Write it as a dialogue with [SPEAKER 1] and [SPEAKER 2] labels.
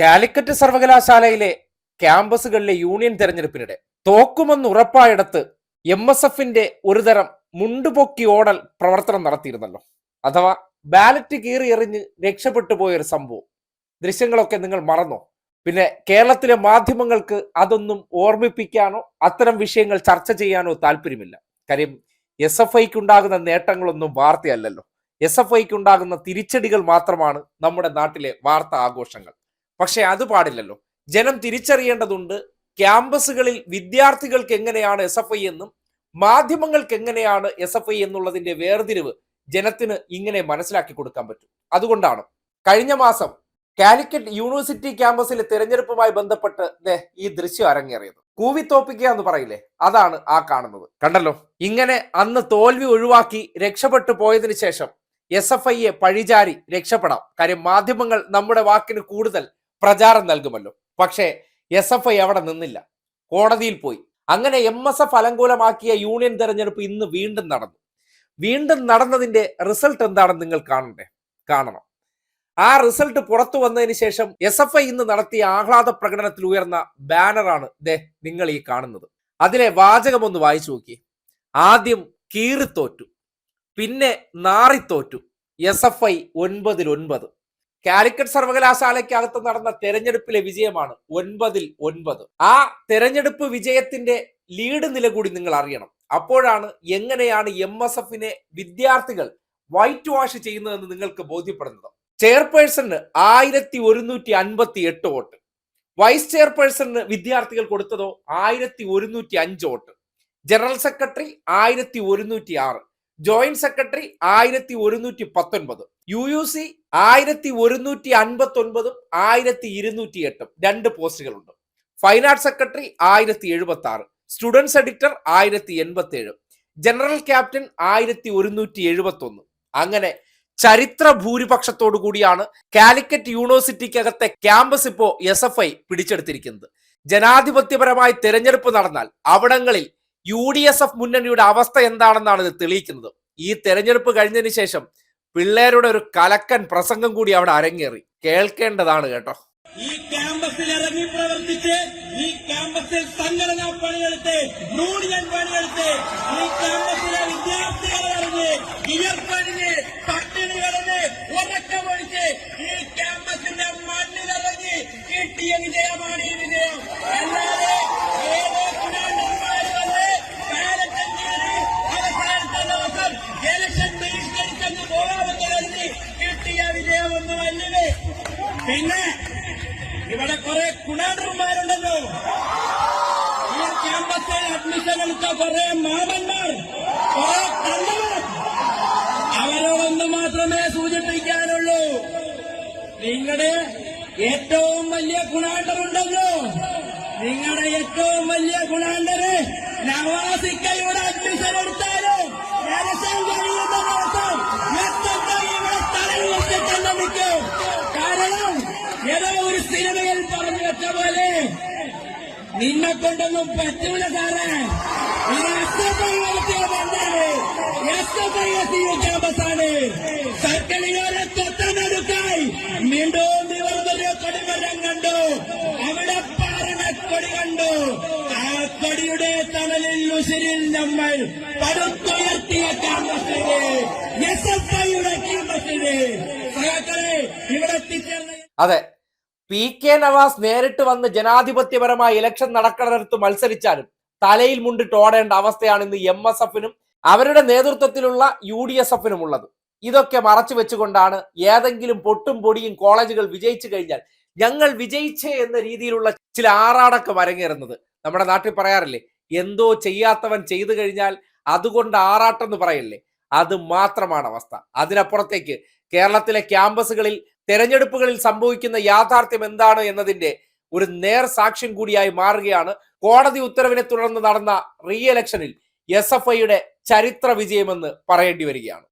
[SPEAKER 1] കാലിക്കറ്റ് സർവകലാശാലയിലെ ക്യാമ്പസുകളിലെ യൂണിയൻ തെരഞ്ഞെടുപ്പിനിടെ തോക്കുമെന്ന് ഉറപ്പായിടത്ത് എം എസ് എഫിന്റെ ഒരുതരം മുണ്ടുപൊക്കി ഓടൽ പ്രവർത്തനം നടത്തിയിരുന്നല്ലോ. അഥവാ ബാലറ്റ് കീറി എറിഞ്ഞ് രക്ഷപ്പെട്ടു പോയൊരു സംഭവം. ദൃശ്യങ്ങളൊക്കെ നിങ്ങൾ മറന്നോ? പിന്നെ കേരളത്തിലെ മാധ്യമങ്ങൾക്ക് അതൊന്നും ഓർമ്മിപ്പിക്കാനോ അത്തരം വിഷയങ്ങൾ ചർച്ച ചെയ്യാനോ താല്പര്യമില്ല. കാര്യം എസ് എഫ് ഐക്ക് ഉണ്ടാകുന്ന നേട്ടങ്ങളൊന്നും വാർത്തയല്ലല്ലോ. എസ് എഫ് ഐക്ക് ഉണ്ടാകുന്ന തിരിച്ചടികൾ മാത്രമാണ് നമ്മുടെ നാട്ടിലെ വാർത്താ ആഘോഷങ്ങൾ. പക്ഷെ അത് പാടില്ലല്ലോ. ജനം തിരിച്ചറിയേണ്ടതുണ്ട് ക്യാമ്പസുകളിൽ വിദ്യാർത്ഥികൾക്ക് എങ്ങനെയാണ് എസ് എഫ് ഐ എന്നും മാധ്യമങ്ങൾക്ക് എങ്ങനെയാണ് എസ് എഫ് ഐ എന്നുള്ളതിന്റെ വേർതിരിവ് ജനത്തിന് ഇങ്ങനെ മനസ്സിലാക്കി കൊടുക്കാൻ പറ്റും. അതുകൊണ്ടാണ് കഴിഞ്ഞ മാസം കാലിക്കറ്റ് യൂണിവേഴ്സിറ്റി ക്യാമ്പസിലെ തെരഞ്ഞെടുപ്പുമായി ബന്ധപ്പെട്ട് ഈ ദൃശ്യം അരങ്ങേറിയത്. കൂവിത്തോപ്പിക്കുക എന്ന് പറയില്ലേ? അതാണ് ആ കാണുന്നത്. കണ്ടല്ലോ? ഇങ്ങനെ അന്ന് തോൽവി ഒഴിവാക്കി രക്ഷപ്പെട്ടു പോയതിനു ശേഷം എസ് എഫ് ഐയെ പഴിചാരി രക്ഷപ്പെടാം. കാര്യം മാധ്യമങ്ങൾ നമ്മുടെ വാക്കിന് കൂടുതൽ പ്രചാരം നൽകുമല്ലോ. പക്ഷേ എസ് എഫ് ഐ അവിടെ നിന്നില്ല. കോടതിയിൽ പോയി. അങ്ങനെ എം എസ് എഫ് അലങ്കൂലമാക്കിയ യൂണിയൻ തെരഞ്ഞെടുപ്പ് ഇന്ന് വീണ്ടും നടന്നു. വീണ്ടും നടന്നതിന്റെ റിസൾട്ട് എന്താണെന്ന് നിങ്ങൾ കാണണ്ടേ? കാണണം. ആ റിസൾട്ട് പുറത്തു വന്നതിന് ശേഷം എസ് എഫ് ഐ ഇന്ന് നടത്തിയ ആഹ്ലാദ പ്രകടനത്തിൽ ഉയർന്ന ബാനറാണ് ദേ നിങ്ങൾ ഈ കാണുന്നത്. അതിലെ വാചകം ഒന്ന് വായിച്ചു നോക്കി ആദ്യം കീറിത്തോറ്റു. പിന്നെ നാറിത്തോറ്റു. എസ് എഫ് ഐ ഒൻപതിൽ ഒൻപത്. കാലിക്കറ്റ് സർവകലാശാലയ്ക്കകത്ത് നടന്ന തെരഞ്ഞെടുപ്പിലെ വിജയമാണ് ഒൻപതിൽ ഒൻപത്. ആ തെരഞ്ഞെടുപ്പ് വിജയത്തിന്റെ ലീഡ് നില കൂടി നിങ്ങൾ അറിയണം. അപ്പോഴാണ് എങ്ങനെയാണ് എം എസ് എഫിനെ വിദ്യാർത്ഥികൾ വൈറ്റ് വാഷ് ചെയ്യുന്നതെന്ന് നിങ്ങൾക്ക് ബോധ്യപ്പെടുന്നത്. ചെയർപേഴ്സണ് ആയിരത്തി ഒരുന്നൂറ്റി അൻപത്തി എട്ട് വോട്ട്. വൈസ് ചെയർപേഴ്സണിന് വിദ്യാർത്ഥികൾ കൊടുത്തതോ ആയിരത്തി ഒരുന്നൂറ്റി അഞ്ച് വോട്ട്. ജനറൽ സെക്രട്ടറി ആയിരത്തി ഒരുന്നൂറ്റി ആറ് ജോയിന്റ് സെക്രട്ടറി ആയിരത്തി ഒരുന്നൂറ്റി പത്തൊൻപത് യു യു സി ആയിരത്തി ഒരുന്നൂറ്റി അൻപത്തി ഒൻപതും ആയിരത്തി ഇരുന്നൂറ്റി എട്ടും രണ്ട് പോസ്റ്റുകളുണ്ട്. ഫൈൻ ആർട്സ് സെക്രട്ടറി ആയിരത്തി എഴുപത്തി ആറ് സ്റ്റുഡൻസ് എഡിറ്റർ ആയിരത്തി എൺപത്തി ഏഴ് ജനറൽ ക്യാപ്റ്റൻ ആയിരത്തി ഒരുന്നൂറ്റി എഴുപത്തി ഒന്ന് അങ്ങനെ ചരിത്ര ഭൂരിപക്ഷത്തോടു കൂടിയാണ് കാലിക്കറ്റ് യൂണിവേഴ്സിറ്റിക്കകത്തെ ക്യാമ്പസ് ഇപ്പോ എസ് എഫ് ഐ പിടിച്ചെടുത്തിരിക്കുന്നത്. ജനാധിപത്യപരമായി തെരഞ്ഞെടുപ്പ് നടന്നാൽ അവിടങ്ങളിൽ യു ഡി എസ് എഫ് മുന്നണിയുടെ അവസ്ഥ എന്താണെന്നാണ് ഇത് തെളിയിക്കുന്നത്. ഈ തെരഞ്ഞെടുപ്പ് കഴിഞ്ഞതിന് ശേഷം പിള്ളേരുടെ ഒരു കലക്കൻ പ്രസംഗം കൂടി അവിടെ അരങ്ങേറി. കേൾക്കേണ്ടതാണ് കേട്ടോ.
[SPEAKER 2] ഈ ക്യാമ്പസിൽ ഇറങ്ങി പ്രവർത്തിച്ച് ഈ ക്യാമ്പസിൽ സംഘടനാ പണിയെടുത്ത് യൂണിയൻ പണിയെടുത്ത് ഈ ക്യാമ്പസിലെ വിദ്യാർത്ഥികളെ ഇറങ്ങി വിയർപ്പണിഞ്ഞ് പട്ടിണി പിന്നെ ഇവിടെ കുറെ കുണാണ്ടർമാരുണ്ടല്ലോ ഈ ക്യാമ്പസിൽ അഡ്മിഷൻ എടുത്ത കുറെ മാമന്മാർ കുറെ കള്ളവർ അവരോടൊന്ന് മാത്രമേ സൂചിപ്പിക്കാനുള്ളൂ. നിങ്ങളുടെ ഏറ്റവും വലിയ ഗുണാണ്ടറുണ്ടല്ലോ നിങ്ങളുടെ ഏറ്റവും വലിയ ഗുണാണ്ടര് നവാസിക്കയുടെ പോലെ. നിന്നെ കൊണ്ടൊന്നും പറ്റൂല സാറേ. ആ നമ്മൾ പടുത്തുയർത്തിയ ക്യാമ്പസിന് എസ് എഫ് ഐയുടെ ക്യാമ്പസിന് ഇവിടെ
[SPEAKER 1] അതെ പി കെ നവാസ് നേരിട്ട് വന്ന് ജനാധിപത്യപരമായ ഇലക്ഷൻ നടക്കുന്നിടത്ത് മത്സരിച്ചാലും തലയിൽ മുണ്ടിട്ട് ഓടേണ്ട അവസ്ഥയാണ് ഇന്ന് എം എസ് എഫിനും അവരുടെ നേതൃത്വത്തിലുള്ള യു ഡി എസ് എഫിനും ഉള്ളത്. ഇതൊക്കെ മറച്ചു വെച്ചുകൊണ്ടാണ് ഏതെങ്കിലും പൊട്ടും പൊടിയും കോളേജുകൾ വിജയിച്ചു കഴിഞ്ഞാൽ ഞങ്ങൾ വിജയിച്ചേ എന്ന രീതിയിലുള്ള ചില ആറാടൊക്കെ വരങ്ങേറുന്നത്. നമ്മുടെ നാട്ടിൽ പറയാറില്ലേ എന്തോ ചെയ്യാത്തവൻ ചെയ്തു കഴിഞ്ഞാൽ അതുകൊണ്ട് ആറാട്ടം എന്ന് പറയില്ലേ? അത് മാത്രമാണ് അവസ്ഥ. അതിനപ്പുറത്തേക്ക് കേരളത്തിലെ ക്യാമ്പസുകളിൽ തെരഞ്ഞെടുപ്പുകളിൽ സംഭവിക്കുന്ന യാഥാർത്ഥ്യം എന്താണ് എന്നതിന്റെ ഒരു നേർ സാക്ഷ്യം കൂടിയായി മാറുകയാണ്. കോടതി ഉത്തരവിനെ തുടർന്ന് നടന്ന റീ എലക്ഷനിൽ എസ് എഫ് ഐയുടെ ചരിത്ര വിജയമെന്ന് പറയേണ്ടി വരികയാണ്.